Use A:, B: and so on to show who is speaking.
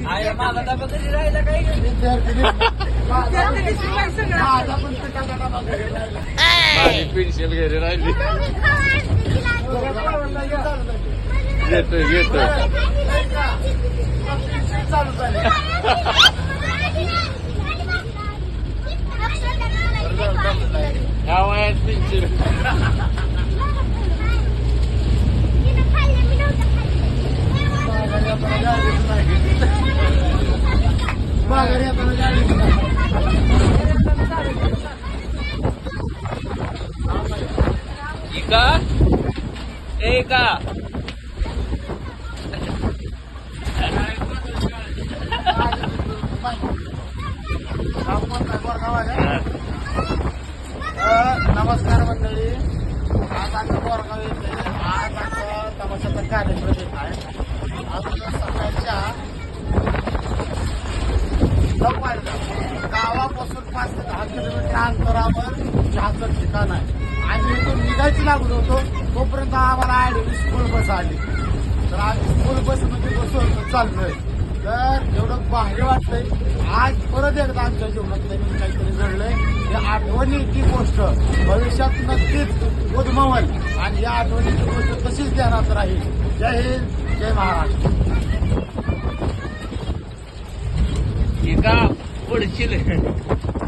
A: माझा डबा
B: घरी राहिला.
C: माझी पेन्सिल घरी राहिली. येतोय येतोय.
B: चालू झाली
C: ह्या वयात पेन्सिल. का
B: अ, नमस्कार मंडळी. आज आमचं बोरगाव येथे आज आमचा तमाशाचा कार्यक्रम येत आहे. अजून सकाळच्या गावापासून पाच ते दहा किलोमीटर अंतरावर चहाचं ठिकाण आहे. आणि इथून निघायची लागलो होतो तोपर्यंत आम्हाला आयडी स्कूल बस आली. तर आम्ही स्कूल बसमध्ये बसून चाललोय. तर एवढं भारी वाटतंय. आज परत एकदा आमच्या जीवनात नवीन काहीतरी घडलंय. या आठवणीची गोष्ट भविष्यात नक्कीच उद्भवल आणि या आठवणीची गोष्ट तशीच ध्यानात राहील. जय हिंद जय महाराष्ट्र.
C: 你看，我的心里。